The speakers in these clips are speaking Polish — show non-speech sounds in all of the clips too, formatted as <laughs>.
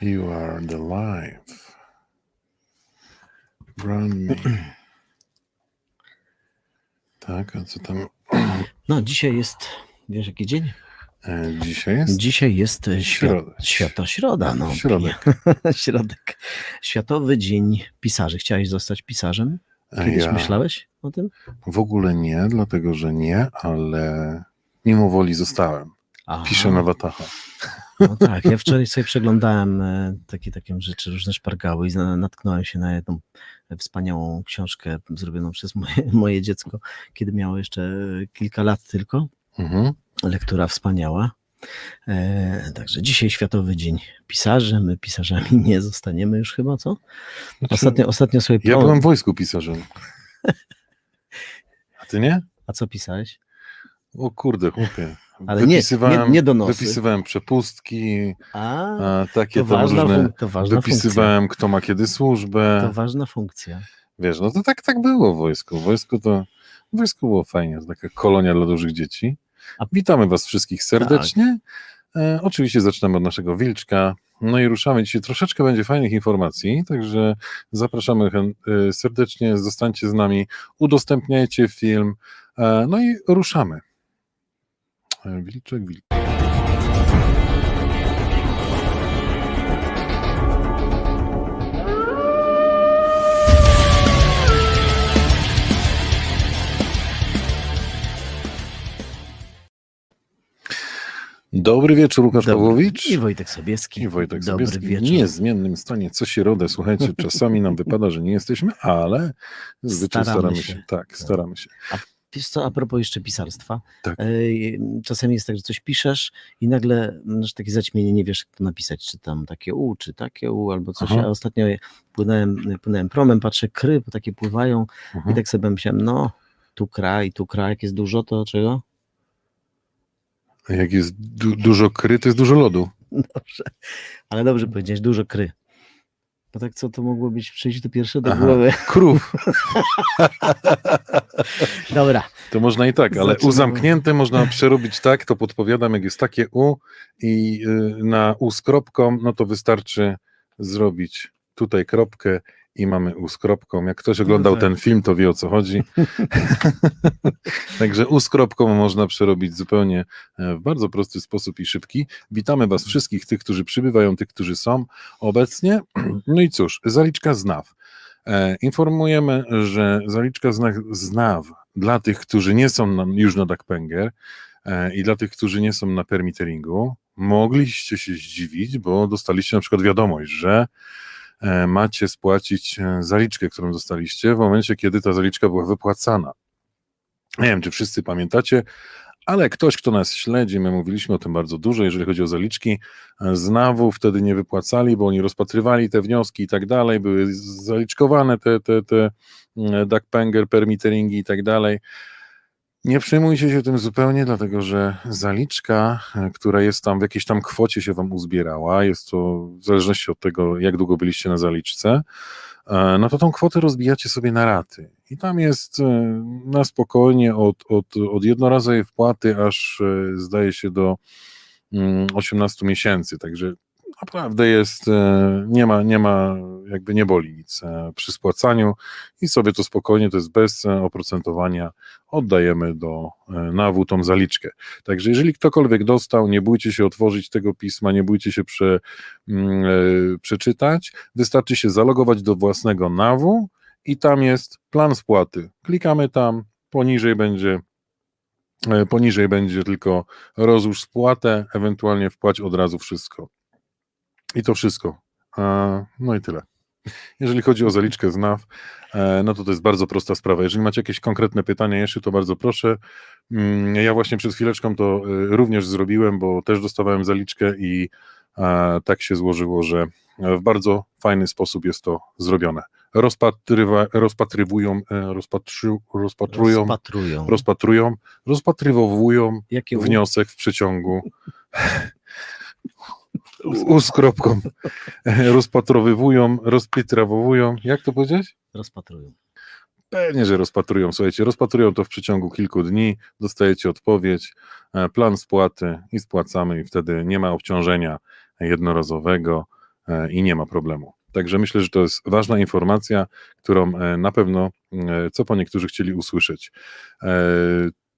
You are the life. Brand me. <clears throat> Tak, a co tam No, dzisiaj jest, wiesz jaki dzień? e, dzisiaj jest? Dzisiaj jest e, świat, Środa. święto środa. No, Środek. <laughs> Środek. Światowy Dzień Pisarzy. Chciałeś zostać pisarzem? A Kiedyś ja myślałeś o tym? w ogóle nie, dlatego że nie, ale mimo woli zostałem. Aha. Piszę na Wataha. No tak, ja wczoraj sobie przeglądałem e, takie, takie rzeczy, różne szpargały i natknąłem się na jedną wspaniałą książkę zrobioną przez moje, <laughs> moje dziecko, kiedy miało jeszcze e, kilka lat tylko. Mhm. Lektura wspaniała. E, także dzisiaj Światowy Dzień Pisarzy. My pisarzami nie zostaniemy już chyba, co? Znaczy, Ostatnio, ostatnio sobie... ja byłem w wojsku pisarzem. <laughs> A ty nie? A co pisałeś? O kurde, chłopie. Ale nie, nie, nie donosy. Wypisywałem przepustki, A, takie to tam ważna, różne... to ważna funkcja. Wypisywałem, kto ma kiedy służbę. To ważna funkcja. Wiesz, no to tak, tak było w wojsku. W wojsku to w wojsku było fajnie, to taka kolonia dla dużych dzieci. A- Witamy Was wszystkich serdecznie. E, oczywiście zaczynamy od naszego wilczka. No i ruszamy dzisiaj. Troszeczkę będzie fajnych informacji, także zapraszamy e, serdecznie. Zostańcie z nami, udostępniajcie film. E, no i ruszamy. Wilczek, wilczek. Dobry wieczór, Łukasz Dobry- Pawłowicz. I Wojtek Sobieski. I Wojtek Dobry Sobieski wieczór. w niezmiennym stanie. Co środę, słuchajcie, czasami nam <laughs> wypada, że nie jesteśmy, ale Staramy staramy się. się. Tak, staramy się. Wiesz co, a propos jeszcze pisarstwa. Tak. Ej, Czasami jest tak, że coś piszesz i nagle masz takie zaćmienie, nie wiesz jak to napisać, czy tam takie U, czy takie U, albo coś. Aha. A ostatnio płynąłem, płynąłem promem, patrzę, kry bo takie pływają i Mhm. tak sobie myślałem, no tu kraj, tu kraj, jak jest dużo, to czego? Jak jest du dużo kry, to jest dużo lodu. <laughs> Dobrze, ale dobrze powiedziałeś, dużo kry. No tak co to mogło być, przyjść do pierwsze do Aha. głowy. <laughs> Krów. <laughs> Dobra, To można i tak, ale U Zaczynamy. zamknięte można przerobić tak, to podpowiadam, jak jest takie U i y, na U z kropką, no to wystarczy zrobić tutaj kropkę i mamy U z kropką. Jak ktoś oglądał tak. ten film, to wie o co chodzi. <laughs> Także U z kropką można przerobić zupełnie e, w bardzo prosty sposób i szybki. Witamy Was wszystkich, tych, którzy przybywają, tych, którzy są obecnie. <clears throat> No i cóż, zaliczka znaw. E, Informujemy, że zaliczka znaw dla tych, którzy nie są na, już na Duckpenger e, i dla tych, którzy nie są na permitteringu, mogliście się zdziwić, bo dostaliście na przykład wiadomość, że macie spłacić e, zaliczkę, którą dostaliście w momencie, kiedy ta zaliczka była wypłacana. Nie wiem, czy wszyscy pamiętacie, ale ktoś, kto nas śledzi, my mówiliśmy o tym bardzo dużo, jeżeli chodzi o zaliczki, e, z wtedy nie wypłacali, bo oni rozpatrywali te wnioski i tak dalej, były zaliczkowane te, te, te mm, duckpenger, permitteringi i tak dalej. Nie przejmujcie się tym zupełnie, dlatego że zaliczka, e, która jest tam w jakiejś tam kwocie się wam uzbierała, jest to w zależności od tego, jak długo byliście na zaliczce, e, no to tą kwotę rozbijacie sobie na raty. I tam jest e, na spokojnie od, od, od jednorazowej wpłaty aż zdaje się do mm, 18 miesięcy, także naprawdę jest, nie ma, nie ma, jakby nie boli nic e, przy spłacaniu i sobie to spokojnie, to jest bez e, oprocentowania, oddajemy do e, NAW tą zaliczkę. Także jeżeli ktokolwiek dostał, nie bójcie się otworzyć tego pisma, nie bójcie się prze, mm, przeczytać, wystarczy się zalogować do własnego NAW i tam jest plan spłaty. Klikamy tam, poniżej będzie poniżej będzie tylko rozłóż spłatę, ewentualnie wpłać od razu wszystko. I to wszystko. No i tyle. Jeżeli chodzi o zaliczkę z NAW, e, no to to jest bardzo prosta sprawa. Jeżeli macie jakieś konkretne pytania jeszcze, to bardzo proszę. Mm, Ja właśnie przed chwileczką to e, również zrobiłem, bo też dostawałem zaliczkę i e, tak się złożyło, że w bardzo fajny sposób jest to zrobione. Rozpatrywa, rozpatrywują, rozpatrzy, rozpatrują, rozpatrują. rozpatrują, rozpatrywowują Jakie wniosek w przeciągu U z kropką. <laughs> Rozpatrowywują, rozpitrawowują. Jak to powiedzieć? Rozpatrują. Pewnie, że rozpatrują. Słuchajcie, rozpatrują to w przeciągu kilku dni, dostajecie odpowiedź, e, plan spłaty i spłacamy i wtedy nie ma obciążenia jednorazowego e, i nie ma problemu. Także myślę, że to jest ważna informacja, którą e, na pewno co po niektórzy chcieli usłyszeć.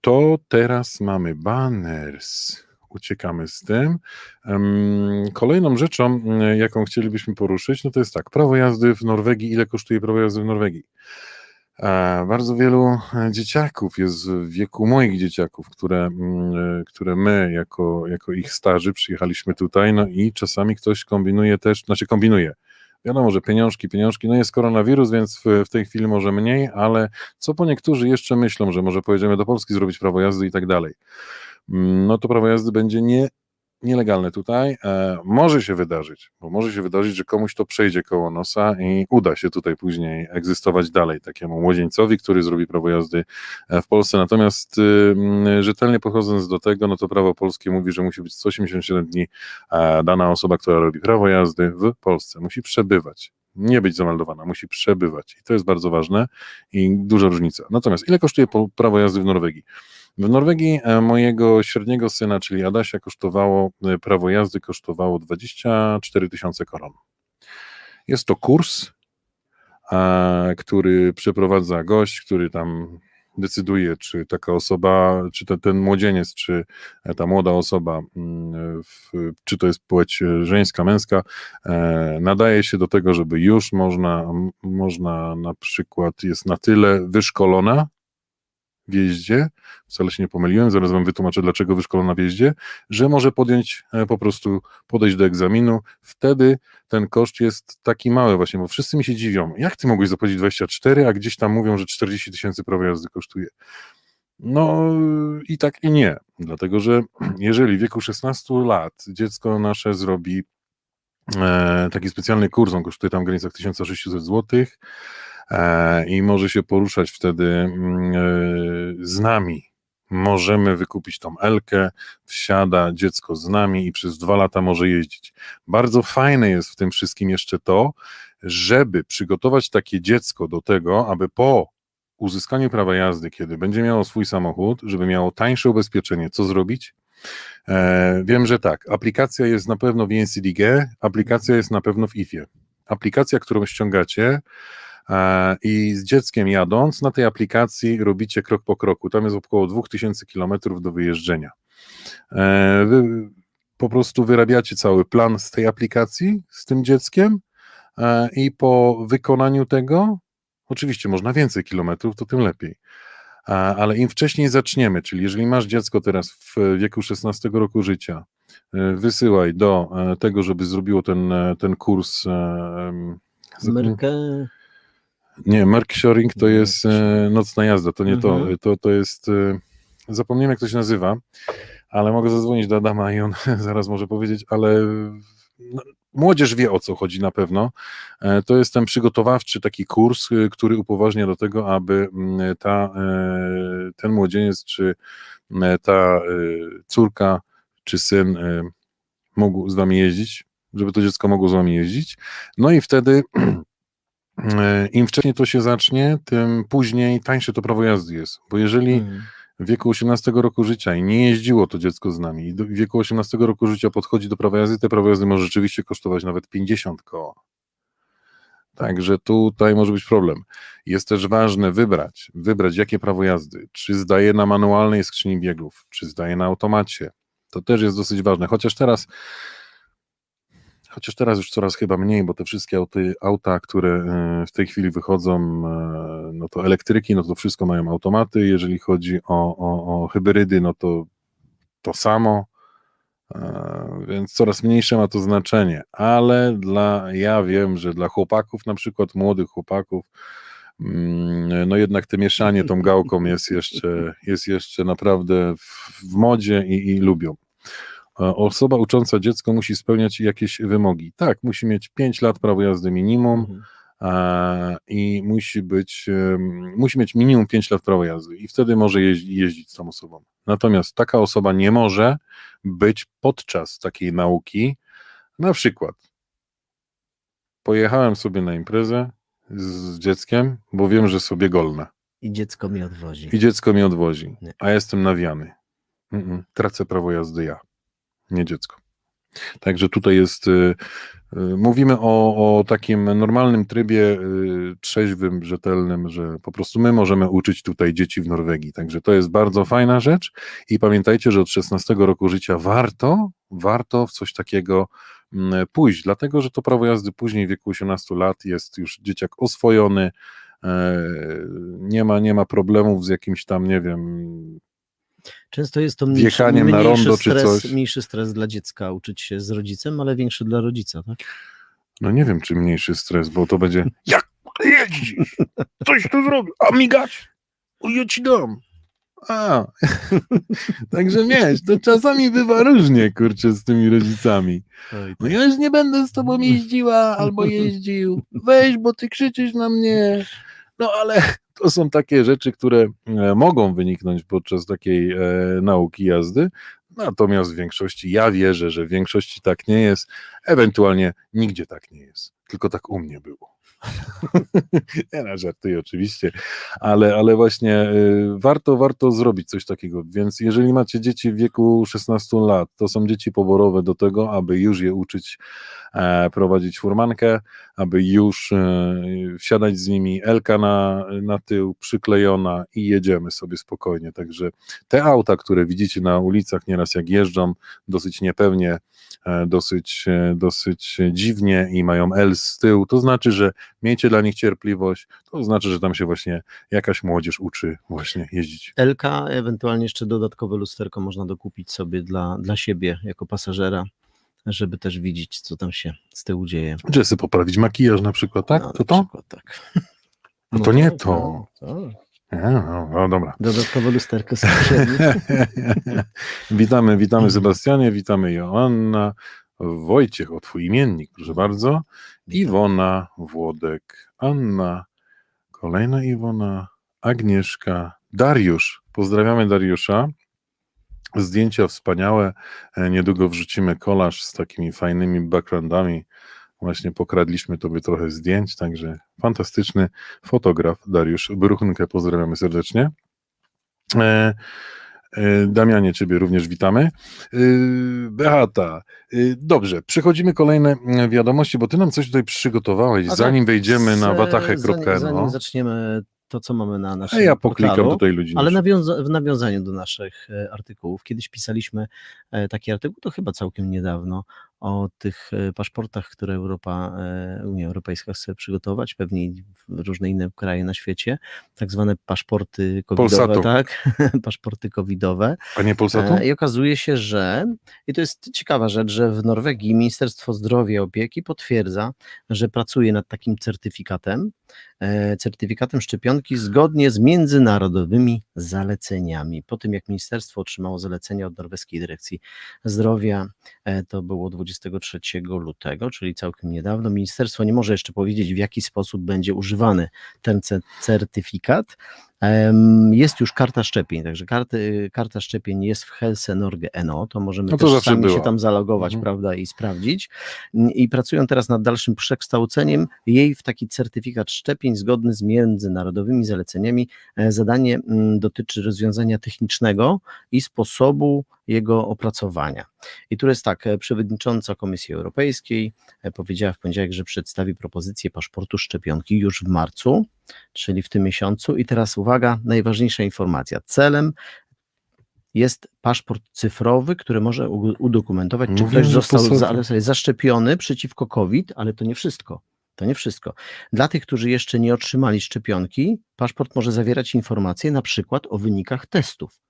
To teraz mamy banners. Uciekamy z tym. Kolejną rzeczą, jaką chcielibyśmy poruszyć, no to jest tak, prawo jazdy w Norwegii. Ile kosztuje prawo jazdy w Norwegii? E, Bardzo wielu e, dzieciaków jest w wieku moich dzieciaków, które, e, które my jako, jako ich starzy przyjechaliśmy tutaj, no i czasami ktoś kombinuje też, znaczy kombinuje. Wiadomo, że pieniążki, pieniążki, no jest koronawirus, więc w, w tej chwili może mniej, ale co po niektórzy jeszcze myślą, że może pojedziemy do Polski zrobić prawo jazdy i tak dalej. Mm, No to prawo jazdy będzie nie, nielegalne tutaj. E, może się wydarzyć, bo może się wydarzyć, że komuś to przejdzie koło nosa i uda się tutaj później egzystować dalej takiemu młodzieńcowi, który zrobi prawo jazdy e, w Polsce. Natomiast mm, rzetelnie podchodząc do tego, no to prawo polskie mówi, że musi być 187 dni e, dana osoba, która robi prawo jazdy w Polsce. Musi przebywać. Nie być zameldowana, musi przebywać. I to jest bardzo ważne i duża różnica. Natomiast ile kosztuje prawo jazdy w Norwegii? W Norwegii e, mojego średniego syna, czyli Adasia, kosztowało, e, prawo jazdy kosztowało 24 tysiące koron. Jest to kurs, który przeprowadza gość, który tam decyduje, czy taka osoba, czy ten, ten młodzieniec, czy e, ta młoda osoba, mm, w, czy to jest płeć żeńska, męska, nadaje się do tego, żeby już można, można na przykład jest na tyle wyszkolona w jeździe, wcale się nie pomyliłem, zaraz wam wytłumaczę, dlaczego wyszkolona w jeździe, że może podjąć e, po prostu, podejść do egzaminu, wtedy ten koszt jest taki mały właśnie, bo wszyscy mi się dziwią, jak ty mogłeś zapłacić 24, a gdzieś tam mówią, że 40 tysięcy prawo jazdy kosztuje. No i tak i nie, dlatego że <clears throat> jeżeli w wieku 16 lat dziecko nasze zrobi e, taki specjalny kurs, on kosztuje tam w granicach 1600 zł e, i może się poruszać wtedy mm, e, z nami. Możemy wykupić tą Elkę, wsiada dziecko z nami i przez dwa lata może jeździć. Bardzo fajne jest w tym wszystkim jeszcze to, żeby przygotować takie dziecko do tego, aby po uzyskaniu prawa jazdy, kiedy będzie miało swój samochód, żeby miało tańsze ubezpieczenie, co zrobić? E, wiem, że tak. Aplikacja jest na pewno w NCDG, aplikacja jest na pewno w IFie. Aplikacja, którą ściągacie e, i z dzieckiem jadąc, na tej aplikacji robicie krok po kroku. Tam jest około 2000 km do wyjeżdżenia. E, wy po prostu wyrabiacie cały plan z tej aplikacji, z tym dzieckiem e, i po wykonaniu tego, oczywiście można więcej kilometrów, to tym lepiej. Ale im wcześniej zaczniemy, czyli jeżeli masz dziecko teraz w wieku 16 roku życia, e, wysyłaj do e, tego, żeby zrobiło ten, e, ten kurs. e, Amerykę. Nie, Merkshoring to jest e, nocna jazda, to nie Mhm. to, to, to jest, e, zapomniałem jak to się nazywa, ale mogę zadzwonić do Adama i on <laughs> zaraz może powiedzieć, ale no, młodzież wie o co chodzi na pewno. E, To jest ten przygotowawczy taki kurs, który upoważnia do tego, aby mm, ta, ten młodzieniec czy e, ta córka czy syn mógł z wami jeździć, żeby to dziecko mogło z wami jeździć. No i wtedy <clears throat> im wcześniej to się zacznie, tym później tańsze to prawo jazdy jest. Bo jeżeli Mm. w wieku 18 roku życia i nie jeździło to dziecko z nami i w wieku 18 roku życia podchodzi do prawa jazdy, te prawo jazdy może rzeczywiście kosztować nawet 50 koła. Także tutaj może być problem. Jest też ważne wybrać, wybrać jakie prawo jazdy, czy zdaje na manualnej skrzyni biegów, czy zdaje na automacie. To też jest dosyć ważne, chociaż teraz Chociaż teraz już coraz chyba mniej, bo te wszystkie auty, auta, które e, w tej chwili wychodzą, e, no to elektryki, no to wszystko mają automaty. Jeżeli chodzi o, o, o hybrydy, no to to samo. E, Więc coraz mniejsze ma to znaczenie, ale dla, ja wiem, że dla chłopaków, na przykład młodych chłopaków, mm, no jednak te mieszanie tą gałką jest jeszcze, jest jeszcze naprawdę w, w modzie i, i lubią. Osoba ucząca dziecko musi spełniać jakieś wymogi. Tak, musi mieć 5 lat prawo jazdy minimum Mhm. e, i musi być, musi mieć minimum 5 lat prawa jazdy i wtedy może jeździ, jeździć z tą osobą. Natomiast taka osoba nie może być podczas takiej nauki, na przykład pojechałem sobie na imprezę z dzieckiem, bo wiem, że sobie golne I dziecko mnie odwozi. i dziecko mnie odwozi, Nie. a jestem nawiany. Mm-mm, tracę prawo jazdy ja, nie dziecko. Także tutaj jest, y, y, mówimy o, o takim normalnym trybie y, trzeźwym, rzetelnym, że po prostu my możemy uczyć tutaj dzieci w Norwegii. Także to jest bardzo fajna rzecz i pamiętajcie, że od 16 roku życia warto, warto w coś takiego mm, pójść, dlatego że to prawo jazdy później w wieku 18 lat jest już dzieciak oswojony, e, nie ma, nie ma problemów z jakimś tam, nie wiem, Często jest to mniejszy, mniejszy, rondo stres, mniejszy stres dla dziecka uczyć się z rodzicem, ale większy dla rodzica, tak? no nie wiem, czy mniejszy stres, bo to będzie jak jeździsz, coś tu zrobił, a migać, ja ci dam. A, <laughs> także wiesz, to czasami bywa różnie, kurczę, z tymi rodzicami. No ja już nie będę z tobą jeździła albo jeździł. Weź, bo ty krzyczysz na mnie. No ale <laughs> to są takie rzeczy, które e, mogą wyniknąć podczas takiej e, nauki jazdy. Natomiast w większości, ja wierzę, że w większości tak nie jest. Ewentualnie nigdzie tak nie jest. Tylko tak u mnie było. <laughs> ja na żartuję oczywiście, ale, ale właśnie y, warto, warto zrobić coś takiego. Więc jeżeli macie dzieci w wieku 16 lat, to są dzieci poborowe do tego, aby już je uczyć prowadzić furmankę, aby już e, wsiadać z nimi, Elka na, na tył przyklejona i jedziemy sobie spokojnie. Także te auta, które widzicie na ulicach nieraz jak jeżdżą, dosyć niepewnie, e, dosyć, e, dosyć dziwnie i mają L z tyłu, to znaczy, że miejcie dla nich cierpliwość, to znaczy, że tam się właśnie jakaś młodzież uczy właśnie jeździć. LK, ewentualnie jeszcze dodatkowe lusterko można dokupić sobie dla, dla siebie jako pasażera, żeby też widzieć, co tam się z tyłu dzieje. Czy sobie poprawić makijaż na przykład, tak? No, To to? przykład tak. No to nie to. tak, tak. Nie, no, no dobra. Dodatkowe lusterko <laughs> witamy, witamy Sebastianie, witamy Joanna, Wojciech, o twój imiennik, proszę bardzo, Iwona, Włodek, Anna, kolejna Iwona, Agnieszka, Dariusz, pozdrawiamy Dariusza, zdjęcia wspaniałe, E, niedługo wrzucimy kolaż z takimi fajnymi backgroundami, właśnie pokradliśmy tobie trochę zdjęć, także fantastyczny fotograf Dariusz Bruchnkę, pozdrawiamy serdecznie. E, e, Damianie, Ciebie również witamy. Beata, dobrze, przechodzimy kolejne e, wiadomości, bo Ty nam coś tutaj przygotowałeś, to zanim wejdziemy na. Zanim, zanim zaczniemy to, co mamy na A naszym ja poklikam portalu, tutaj ludzi. Ale nawiąza- w nawiązaniu do naszych e, artykułów, kiedyś pisaliśmy e, taki artykuł, to chyba całkiem niedawno, o tych e, paszportach, które Europa, Unia Europejska chce przygotować, pewnie różne inne kraje na świecie, tak zwane paszporty covidowe, Polsatu. tak? <laughs> paszporty covidowe. A nie Polsatu? I okazuje się, że, i to jest ciekawa rzecz, że w Norwegii Ministerstwo Zdrowia i Opieki potwierdza, że pracuje nad takim certyfikatem, certyfikatem szczepionki zgodnie z międzynarodowymi zaleceniami. Po tym, jak ministerstwo otrzymało zalecenia od Norweskiej Dyrekcji Zdrowia, e, to było 23 lutego, czyli całkiem niedawno, ministerstwo nie może jeszcze powiedzieć, w jaki sposób będzie używany ten ce- certyfikat. Jest już karta szczepień, także karty, karta szczepień jest w Helse Norge NO, to możemy No to też sami się tam zalogować, Mhm. prawda, i sprawdzić. I pracują teraz nad dalszym przekształceniem jej w taki certyfikat szczepień zgodny z międzynarodowymi zaleceniami. E, Zadanie mm, dotyczy rozwiązania technicznego i sposobu jego opracowania. I tu jest tak, e, przewodnicząca Komisji Europejskiej e, powiedziała w poniedziałek, że przedstawi propozycję paszportu szczepionki już w marcu, czyli w tym miesiącu. I teraz uwaga, najważniejsza informacja. Celem jest paszport cyfrowy, który może udokumentować, czy ktoś został zaszczepiony przeciwko COVID, ale to nie wszystko. To nie wszystko. Dla tych, którzy jeszcze nie otrzymali szczepionki, paszport może zawierać informacje na przykład o wynikach testów.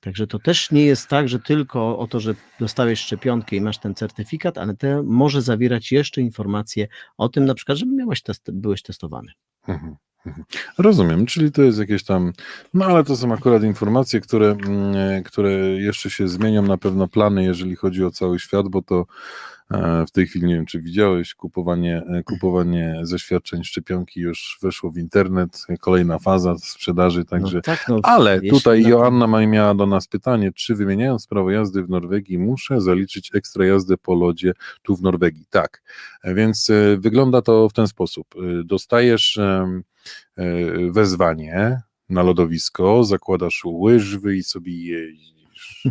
Także to też nie jest tak, że tylko o to, że dostałeś szczepionkę i masz ten certyfikat, ale te może zawierać jeszcze informacje o tym, na przykład, że miałeś test, byłeś testowany. Mhm, mhm. Rozumiem, czyli to jest jakieś tam, no ale to są akurat informacje, które, mm, e, które jeszcze się zmienią, na pewno plany, jeżeli chodzi o cały świat, bo to w tej chwili nie wiem, czy widziałeś, kupowanie, e, kupowanie zaświadczeń szczepionki już weszło w internet, e, kolejna faza sprzedaży, także no tak, no, ale tutaj na- Joanna ma- miała do nas pytanie, czy wymieniając prawo jazdy w Norwegii muszę zaliczyć ekstra jazdę po lodzie tu w Norwegii? Tak, E, więc e, wygląda to w ten sposób. E, Dostajesz e, wezwanie na lodowisko, zakładasz łyżwy i sobie jeździsz.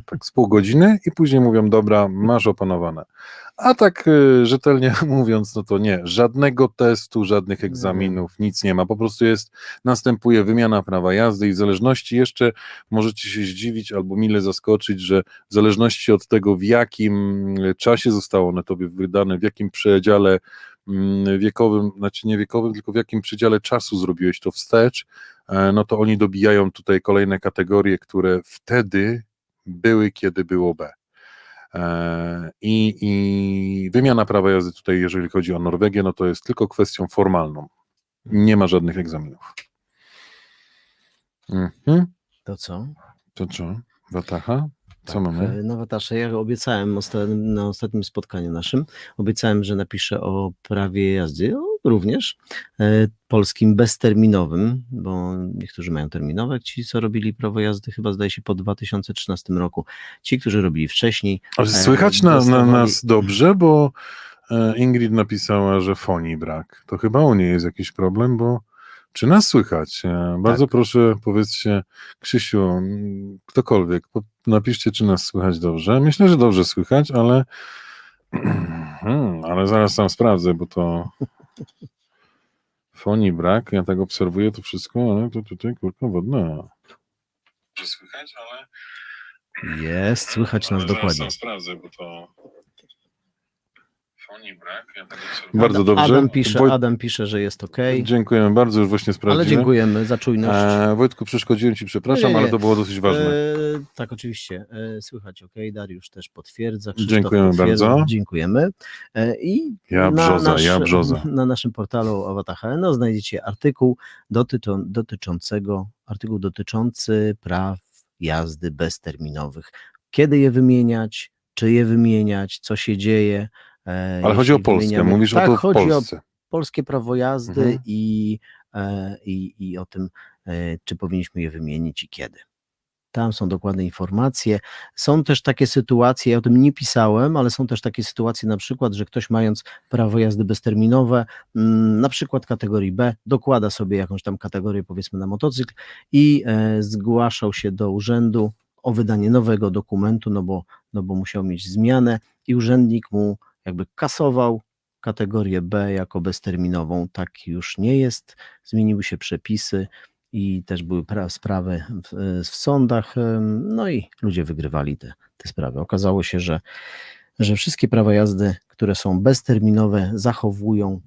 Tak z pół godziny i później mówią, dobra, masz opanowane. A tak y, rzetelnie <laughs> mówiąc, no to nie, żadnego testu, żadnych egzaminów, nic nie ma, po prostu jest, następuje wymiana prawa jazdy i w zależności jeszcze możecie się zdziwić albo mile zaskoczyć, że w zależności od tego, w jakim czasie zostało one tobie wydane, w jakim przedziale mm, wiekowym, znaczy nie wiekowym, tylko w jakim przedziale czasu zrobiłeś to wstecz, e, no to oni dobijają tutaj kolejne kategorie, które wtedy były, kiedy było B. E, I, I wymiana prawa jazdy tutaj, jeżeli chodzi o Norwegię, no to jest tylko kwestią formalną. Nie ma żadnych egzaminów. Mhm. To co? To co? Wataha? Co Tak, mamy? No Watasze, ja obiecałem na ostatnim spotkaniu naszym, obiecałem, że napiszę o prawie jazdy, o, również e, polskim bezterminowym, bo niektórzy mają terminowe, ci co robili prawo jazdy chyba zdaje się po 2013 roku, ci, którzy robili wcześniej. Ale słychać na, na nas dobrze, bo e, Ingrid napisała, że fonii brak. To chyba u niej jest jakiś problem, bo czy nas słychać? E, Bardzo Tak. proszę, powiedzcie, Krzysiu, ktokolwiek, napiszcie, czy nas słychać dobrze. Myślę, że dobrze słychać, ale <clears throat> hmm, ale zaraz sam sprawdzę, bo to fonii brak. Ja tak obserwuję to wszystko, ale to tutaj kurka wodna. Słychać, ale Jest, słychać nas dokładnie. sam sprawdzę, bo to brak. Ja. Bardzo Adam- dobrze. Adam pisze, Wojt- Adam pisze, że jest ok, Dziękujemy bardzo, już właśnie ale sprawdziłem. dziękujemy za czujność. E, Wojtku, przeszkodziłem Ci, przepraszam, Nie, nie, ale nie. to było dosyć ważne. E, tak, oczywiście. E, słychać ok. Dariusz też potwierdza. Krzysztof Dziękujemy potwierdza. bardzo. Dziękujemy. E, I Ja brzoza, ja brzoza. na naszym portalu Awataha no, znajdziecie artykuł dotyczą, dotyczącego, artykuł dotyczący praw jazdy bezterminowych. Kiedy je wymieniać, czy je wymieniać, co się dzieje. E, Ale chodzi o Polskę, wymieniamy- mówisz tak, o to w chodzi Polsce. o polskie prawo jazdy Mhm. i, e, i, i o tym, e, czy powinniśmy je wymienić i kiedy. Tam są dokładne informacje. Są też takie sytuacje, ja o tym nie pisałem, ale są też takie sytuacje, na przykład, że ktoś mając prawo jazdy bezterminowe, mm, na przykład kategorii B, dokłada sobie jakąś tam kategorię, powiedzmy, na motocykl i zgłaszał się do urzędu o wydanie nowego dokumentu, no bo, no bo musiał mieć zmianę i urzędnik mu jakby kasował kategorię B jako bezterminową. Tak już nie jest. Zmieniły się przepisy i też były pra- sprawy w, w sądach, no i ludzie wygrywali te, te sprawy. Okazało się, że, że wszystkie prawa jazdy, które są bezterminowe, zachowują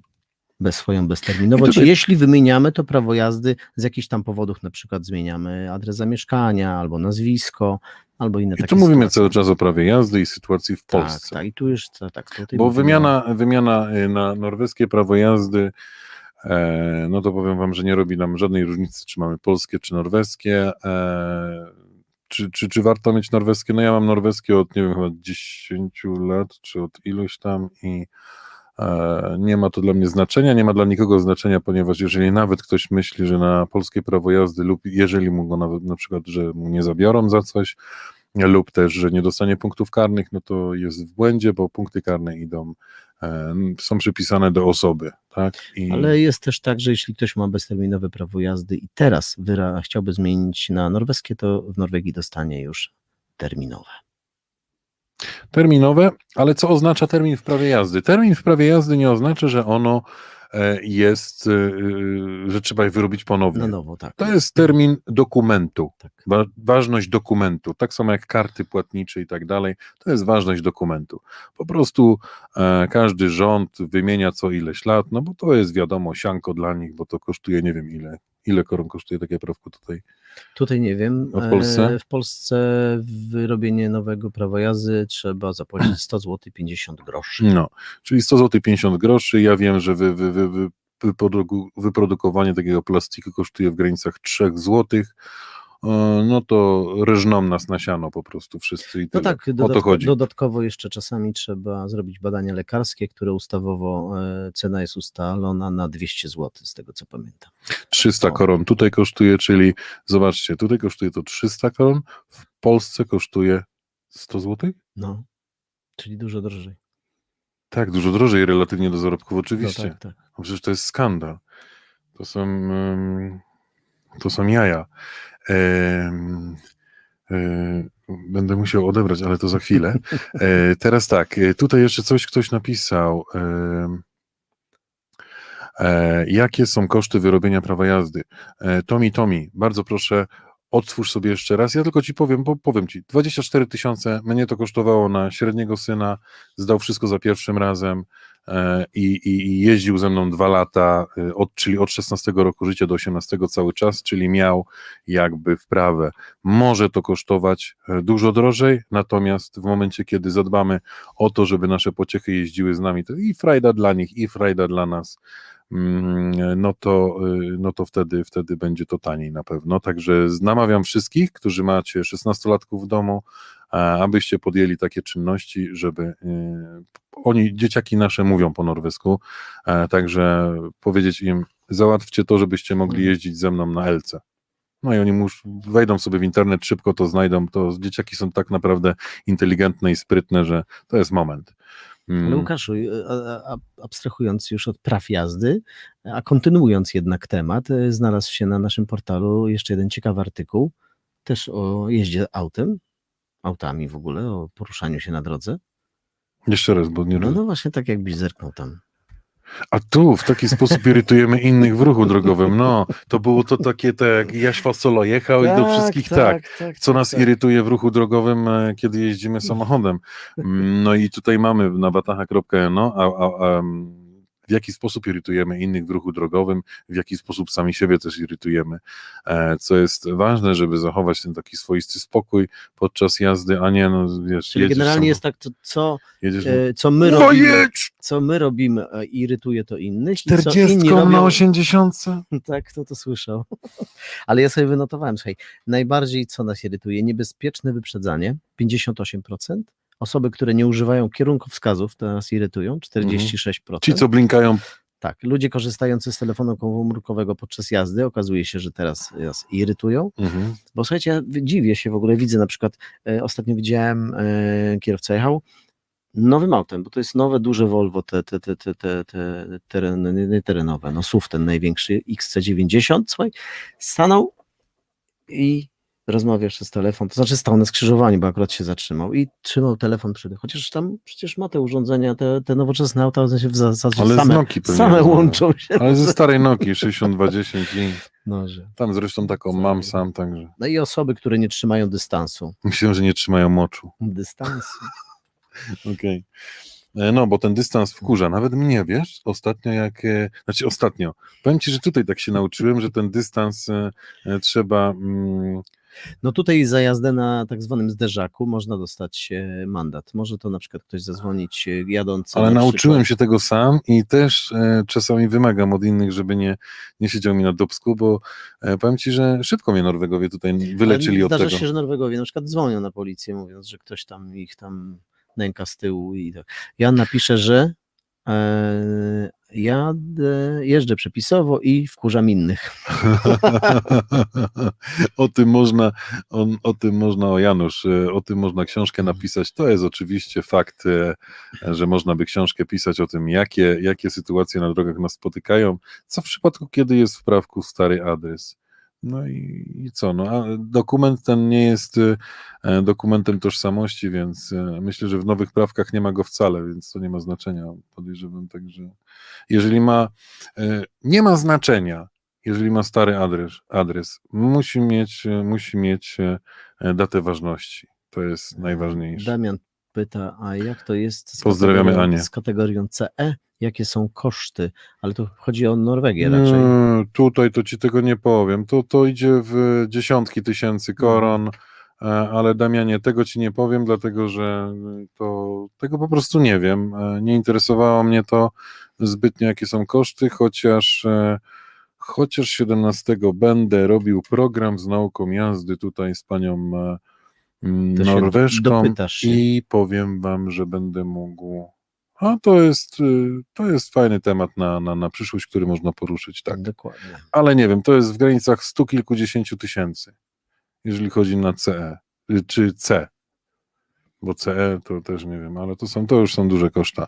bez swoją bezterminowość. I tutaj- Jeśli wymieniamy to prawo jazdy z jakichś tam powodów, na przykład zmieniamy adres zamieszkania albo nazwisko, albo inne I takie tu mówimy sytuacje. cały czas o prawie jazdy i sytuacji w Tak, Polsce. tak, i tu już tak, tak Bo mówimy wymiana, wymiana y, na norweskie prawo jazdy, e, no to powiem Wam, że nie robi nam żadnej różnicy, czy mamy polskie, czy norweskie. E, czy, czy, czy warto mieć norweskie? No ja mam norweskie od, nie wiem, chyba 10 lat, czy od iluś tam i nie ma to dla mnie znaczenia, nie ma dla nikogo znaczenia, ponieważ jeżeli nawet ktoś myśli, że na polskie prawo jazdy lub jeżeli mu go nawet na przykład, że mu nie zabiorą za coś, lub też, że nie dostanie punktów karnych, no to jest w błędzie, bo punkty karne idą, e, są przypisane do osoby, tak? I Ale jest też tak, że jeśli ktoś ma bezterminowe prawo jazdy i teraz wyra- chciałby zmienić na norweskie, to w Norwegii dostanie już terminowe. Terminowe, ale co oznacza termin w prawie jazdy? Termin w prawie jazdy nie oznacza, że ono e, jest, e, e, że trzeba je wyrobić ponownie. Na nowo, tak. To jest termin dokumentu. tak. Wa- ważność dokumentu, tak samo jak karty płatnicze i tak dalej, to jest ważność dokumentu. Po prostu e, każdy rząd wymienia co ileś lat, no bo to jest wiadomo, sianko dla nich, bo to kosztuje nie wiem ile. Ile koron kosztuje takie prawko tutaj? Tutaj nie wiem. A w Polsce? e, W Polsce wyrobienie nowego prawa jazdy trzeba zapłacić 100 zł 50 groszy. No, czyli 100 zł 50 groszy. Ja wiem, że wy, wy, wy, wy, wyprodukowanie takiego plastiku kosztuje w granicach 3 zł. No to ryżną nas na siano po prostu wszyscy i No tyle. tak, o to chodzi. dodatkowo jeszcze czasami trzeba zrobić badania lekarskie, które ustawowo e, cena jest ustalona na 200 zł, z tego co pamiętam. 300 O. koron tutaj kosztuje, czyli zobaczcie, tutaj kosztuje to 300 koron, w Polsce kosztuje 100 zł? No, czyli dużo drożej. Tak, dużo drożej relatywnie do zarobków, oczywiście. No, tak, tak. No przecież to jest skandal. To są, to są jaja. E, Będę musiał odebrać, ale to za chwilę. E, Teraz tak, e, tutaj jeszcze coś ktoś napisał. Jakie są koszty wyrobienia prawa jazdy? Tomi, Tomi, bardzo proszę, otwórz sobie jeszcze raz. Ja tylko ci powiem, bo powiem ci, 24 tysiące mnie to kosztowało na średniego syna, zdał wszystko za pierwszym razem i, i, i jeździł ze mną dwa lata, e, od, czyli od 16 roku życia do 18 cały czas, czyli miał jakby wprawę. Może to kosztować e, dużo drożej, natomiast w momencie, kiedy zadbamy o to, żeby nasze pociechy jeździły z nami, to i frajda dla nich, i frajda dla nas, mm, no to, no to wtedy, wtedy będzie to taniej na pewno. Także namawiam wszystkich, którzy macie 16-latków w domu, abyście podjęli takie czynności, żeby y, oni, dzieciaki nasze mówią po norwesku, e, także powiedzieć im, załatwcie to, żebyście mogli jeździć ze mną na Elce. No i oni mus, wejdą sobie w internet, szybko to znajdą, to dzieciaki są tak naprawdę inteligentne i sprytne, że to jest moment. Mm. Ale Łukaszu, y, abstrahując już od praw jazdy, a kontynuując jednak temat, y, znalazł się na naszym portalu jeszcze jeden ciekawy artykuł, też o jeździe autem, autami w ogóle, o poruszaniu się na drodze. Jeszcze raz, bo nie No, no właśnie tak jakbyś zerknął tam. A tu w taki sposób irytujemy innych w ruchu drogowym. No, to było to takie, tak jak Jaś Fasolo jechał i do wszystkich tak. Co nas irytuje w ruchu drogowym, e, kiedy jeździmy samochodem. Mm, No i tutaj mamy na wataha.no, a, a, a w jaki sposób irytujemy innych w ruchu drogowym, w jaki sposób sami siebie też irytujemy, e, co jest ważne, żeby zachować ten taki swoisty spokój podczas jazdy, a nie, no wiesz, Czyli generalnie samo- jest tak, to, co, jedziesz, e, co my no robimy, jedź! co my robimy irytuje to innych i co 40 inni na robią, <laughs> 80. tak, kto to słyszał. <laughs> Ale ja sobie wynotowałem, słuchaj, najbardziej co nas irytuje? Niebezpieczne wyprzedzanie, 58%. Osoby, które nie używają kierunkowskazów, to nas irytują, 46%. Ci, co blinkają Tak, ludzie korzystający z telefonu komórkowego podczas jazdy, okazuje się, że teraz nas irytują. Mhm. Bo słuchajcie, ja dziwię się w ogóle, widzę na przykład, e, ostatnio widziałem, e, kierowca jechał nowym autem, bo to jest nowe, duże Volvo, te, te, te, te, te, te tereny, nie terenowe, no SUV ten największy, XC90, słuchaj, stanął i rozmawiał przez telefon, to znaczy stał na skrzyżowaniu, bo akurat się zatrzymał i trzymał telefon przy chociaż tam przecież ma te urządzenia, te, te nowoczesne auta, w sensie w zasadzie Ale z same, Nokii pewnie same łączą się. Ale ze starej Nokii 6210 i No, że. tam zresztą taką mam sam, także no i osoby, które nie trzymają dystansu. myślę, że nie trzymają moczu. Dystansu. <laughs> Okej. E, No, bo ten dystans wkurza. Nawet mnie, wiesz, ostatnio jak, e, znaczy ostatnio, powiem ci, że tutaj tak się nauczyłem, że ten dystans e, trzeba, mm, No tutaj za jazdę na tak zwanym zderzaku można dostać e, mandat. Może to na przykład ktoś zadzwonić e, jadący. ale na nauczyłem przykład- się tego sam i też e, czasami wymagam od innych, żeby nie, nie siedział mi na dubsku, bo powiem ci, że szybko mnie Norwegowie tutaj wyleczyli Ale od Zdarza tego. się, że Norwegowie na przykład dzwonią na policję, mówiąc, że ktoś tam ich tam nęka z tyłu i tak. Ja napiszę, że jadę, jeżdżę przepisowo i wkurzam innych. <laughs> o tym można, on, o tym można, o Janusz, e, o tym można książkę napisać. To jest oczywiście fakt, e, że można by książkę pisać o tym, jakie, jakie sytuacje na drogach nas spotykają, co w przypadku, kiedy jest w prawku stary adres. No i, i co? No, a dokument ten nie jest e, dokumentem tożsamości, więc e, myślę, że w nowych prawkach nie ma go wcale, więc to nie ma znaczenia. Podejrzewam także. Jeżeli ma, e, nie ma znaczenia, jeżeli ma stary adres, adres musi mieć, musi mieć datę ważności. To jest najważniejsze. Damian pyta, a jak to jest z Pozdrawiamy kategorią, Anię. z kategorią CE? Jakie są koszty? Ale tu chodzi o Norwegię raczej. Nie, tutaj to ci tego nie powiem. To, to idzie w dziesiątki tysięcy koron, e, ale Damianie, tego ci nie powiem, dlatego że to tego po prostu nie wiem. E, Nie interesowało mnie to zbytnio, jakie są koszty, chociaż e, chociaż 17 będę robił program z nauką jazdy tutaj z panią mm, To Norweszką i powiem wam, że będę mógł. A to jest, y, to jest fajny temat na, na, na przyszłość, który można poruszyć, tak. Dokładnie. Ale nie wiem, to jest w granicach stu kilkudziesięciu tysięcy, jeżeli chodzi na CE, y, czy C. Bo CE to też nie wiem, ale to są, to już są duże koszta.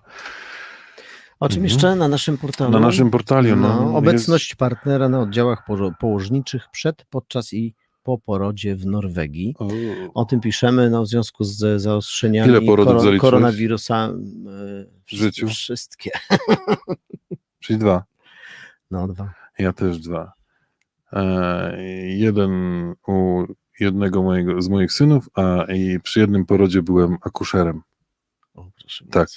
O czym Mhm. jeszcze na naszym portalu? Na naszym portalu, no, No, jest- obecność partnera na oddziałach położniczych przed, podczas i po porodzie w Norwegii. O, O tym piszemy no, w związku z zaostrzeniami Ile porodów zaliczyłeś? koronawirusa. e, W życiu? Wszystkie. <laughs> czyli dwa. No, dwa. Ja też dwa. E, jeden u jednego mojego, z moich synów, a i przy jednym porodzie byłem akuszerem. O, proszę Tak,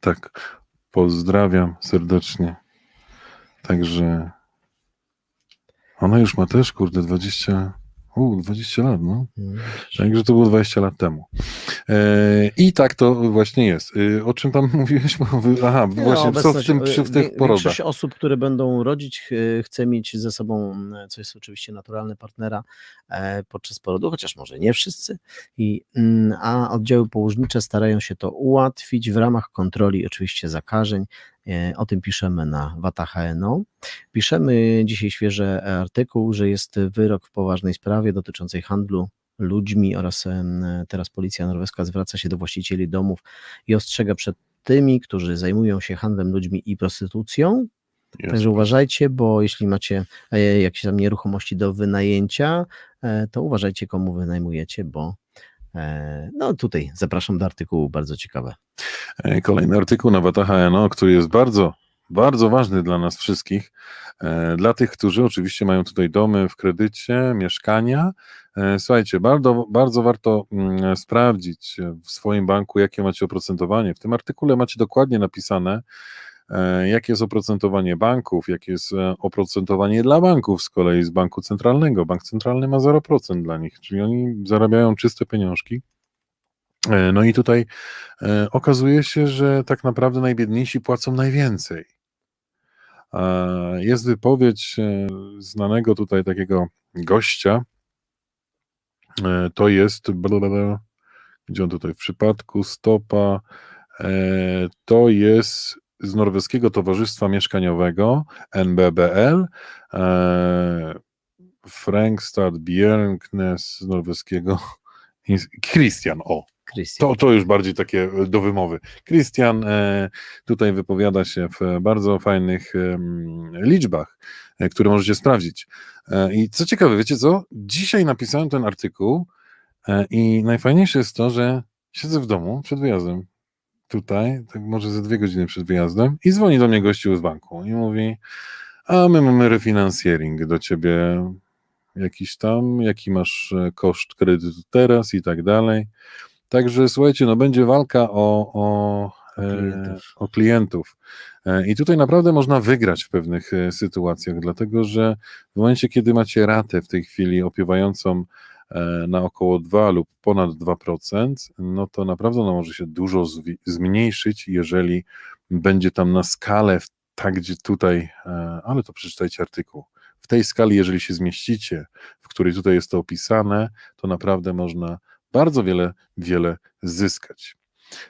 tak. Pozdrawiam serdecznie. Także ona już ma też, kurde, 20, u, 20 lat, no. Mm. Także to było 20 lat temu. E, I tak to właśnie jest. E, o czym tam <laughs> mówiłeś? Aha, Nie, właśnie, co w, tym, przy, w e, tych porodach. Większość osób, które będą rodzić, e, chce mieć ze sobą, m, co jest oczywiście naturalne, partnera e, podczas porodu, chociaż może nie wszyscy. I, mm, a oddziały położnicze starają się to ułatwić w ramach kontroli oczywiście zakażeń. E, O tym piszemy na Wata HNO. Piszemy dzisiaj świeży artykuł, że jest wyrok w poważnej sprawie dotyczącej handlu ludźmi oraz em, teraz policja norweska zwraca się do właścicieli domów i ostrzega przed tymi, którzy zajmują się handlem ludźmi i prostytucją. Jest. Także uważajcie, bo jeśli macie e, jakieś tam nieruchomości do wynajęcia, e, to uważajcie, komu wynajmujecie, bo e, no tutaj zapraszam do artykułu, bardzo ciekawe. E, Kolejny artykuł na Wataha NO, który jest bardzo, bardzo ważny dla nas wszystkich. E, Dla tych, którzy oczywiście mają tutaj domy w kredycie, mieszkania. E, Słuchajcie, bardzo, bardzo warto mm, sprawdzić w swoim banku, jakie macie oprocentowanie. W tym artykule macie dokładnie napisane, jakie jest oprocentowanie banków, jakie jest oprocentowanie dla banków z kolei z banku centralnego. Bank centralny ma 0% dla nich, czyli oni zarabiają czyste pieniążki. E, No i tutaj e, okazuje się, że tak naprawdę najbiedniejsi płacą najwięcej. Jest wypowiedź e, znanego tutaj takiego gościa. To jest, gdzie on tutaj w przypadku stopa, to jest z Norweskiego Towarzystwa Mieszkaniowego NBBL. Frankstad Bjerknes z norweskiego <laughs> Christian, o, To, to już bardziej takie do wymowy. Christian e, tutaj wypowiada się w bardzo fajnych liczbach, e, które możecie sprawdzić. E, I co ciekawe, wiecie co? Dzisiaj napisałem ten artykuł e, i najfajniejsze jest to, że siedzę w domu przed wyjazdem. Tutaj, tak może ze dwie godziny przed wyjazdem, i dzwoni do mnie gościu z banku i mówi: A my mamy refinansjering do ciebie jakiś tam, jaki masz e, koszt kredytu teraz i tak dalej. Także słuchajcie, no będzie walka o, o, e, klientów. o klientów. E, I tutaj naprawdę można wygrać w pewnych e, sytuacjach, dlatego że w momencie, kiedy macie ratę w tej chwili opiewającą na około 2 lub ponad 2%, no to naprawdę ona może się dużo zmniejszyć, jeżeli będzie tam na skalę, tak gdzie tutaj, ale to przeczytajcie artykuł. W tej skali, jeżeli się zmieścicie, w której tutaj jest to opisane, to naprawdę można bardzo wiele, wiele zyskać.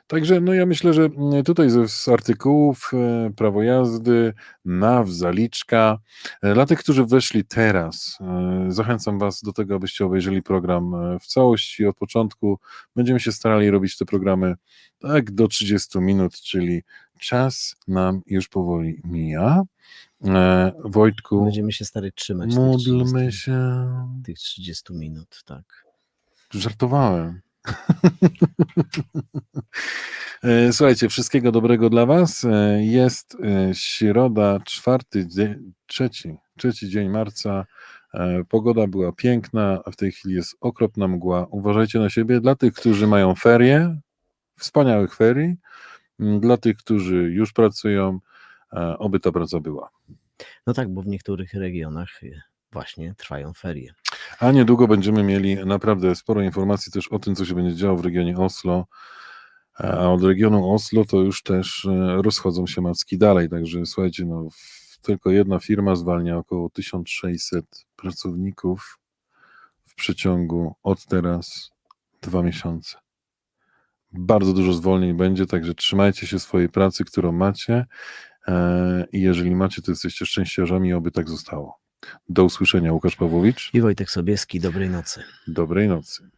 Także no ja myślę, że mm, tutaj z, artykułów e, prawo jazdy, NAW, zaliczka. E, Dla tych, którzy weszli teraz, e, zachęcam Was do tego, abyście obejrzeli program w całości od początku. Będziemy się starali robić te programy tak do 30 minut, czyli czas nam już powoli mija. Wojtku, Będziemy się starać trzymać módlmy 30, się. tych 30 minut, tak. Żartowałem. <laughs> E, Słuchajcie, wszystkiego dobrego dla Was. E, Jest e, środa, czwarty, trzeci, trzeci dzień marca. Pogoda była piękna, a w tej chwili jest okropna mgła. Uważajcie na siebie. Dla tych, którzy mają ferie, wspaniałych ferii. Dla tych, którzy już pracują, oby ta praca była. No tak, bo w niektórych regionach właśnie trwają ferie. A niedługo będziemy mieli naprawdę sporo informacji też o tym, co się będzie działo w regionie Oslo. A od regionu Oslo to już też e, rozchodzą się macki dalej. Także słuchajcie, no, tylko jedna firma zwalnia około 1600 pracowników w przeciągu od teraz dwa miesiące. Bardzo dużo zwolnień będzie, także trzymajcie się swojej pracy, którą macie. e, I jeżeli macie, to jesteście szczęściarzami, oby tak zostało. Do usłyszenia, Łukasz Pawłowicz. I Wojtek Sobieski, dobrej nocy. Dobrej nocy.